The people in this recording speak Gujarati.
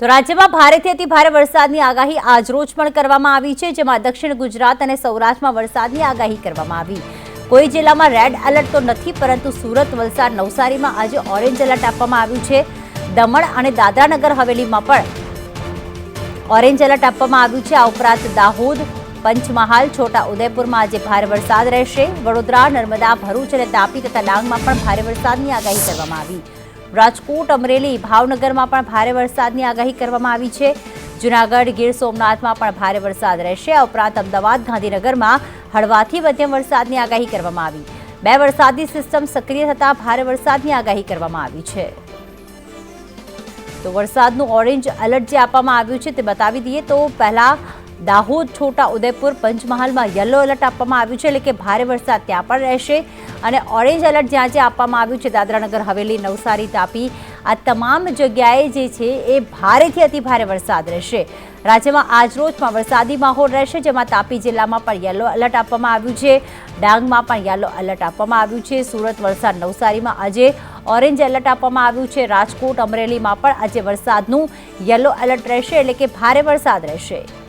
તો રાજ્યમાં ભારેથી અતિ ભારે વરસાદની આગાહી આજરોજ પણ કરવામાં આવી છે, જેમાં દક્ષિણ ગુજરાત અને સૌરાષ્ટ્રમાં વરસાદની આગાહી કરવામાં આવી. કોઈ જિલ્લામાં રેડ એલર્ટ તો નથી, પરંતુ સુરત, વલસાડ, નવસારીમાં આજે ઓરેન્જ એલર્ટ આપવામાં આવ્યું છે. દમણ અને દાદરાનગર હવેલીમાં પણ ઓરેન્જ એલર્ટ આપવામાં આવ્યું છે. આ ઉપરાંત દાહોદ, પંચમહાલ છોટા ઉદયપુરમાં આજે ભારે વરસાદ રહેશે. વડોદરા, નર્મદા, ભરૂચ અને તાપી તથા ડાંગમાં પણ ભારે વરસાદની આગાહી કરવામાં આવી. રાજકોટ, અમરેલી, ભાવનગરમાં પણ ભારે વરસાદની આગાહી કરવામાં આવી છે. જૂનાગઢ, ગીર સોમનાથમાં પણ ભારે વરસાદ રહેશે. આ ઉપરાંત અમદાવાદ, ગાંધીનગરમાં હળવાથી મધ્યમ વરસાદની આગાહી કરવામાં આવી. બે વરસાદી સિસ્ટમ સક્રિય થતાં ભારે વરસાદની આગાહી કરવામાં આવી છે. તો વરસાદનું ઓરેન્જ એલર્ટ જે આપવામાં આવ્યું છે તે બતાવી દઈએ તો પહેલા દાહોદ, છોટા ઉદયપુર, પંચમહાલમાં યલો એલર્ટ આપવામાં આવ્યું છે. એટલે કે ભારે વરસાદ ત્યાં પણ રહેશે. અને ઓરેન્જ એલર્ટ જ્યાં જ્યાં આપવામાં આવ્યું છે, દાદરાનગર, હવેલી, નવસારી, તાપી, આ તમામ જગ્યાએ જે છે એ ભારેથી અતિ ભારે વરસાદ રહેશે. રાજ્યમાં આજરોજમાં વરસાદી માહોલ રહેશે, જેમાં તાપી જિલ્લામાં પણ યલો એલર્ટ આપવામાં આવ્યું છે. ડાંગમાં પણ યલો એલર્ટ આપવામાં આવ્યું છે. સુરત, વલસાડ, નવસારીમાં આજે ઓરેન્જ એલર્ટ આપવામાં આવ્યું છે. રાજકોટ, અમરેલીમાં પણ આજે વરસાદનું યલો એલર્ટ રહેશે, એટલે કે ભારે વરસાદ રહેશે.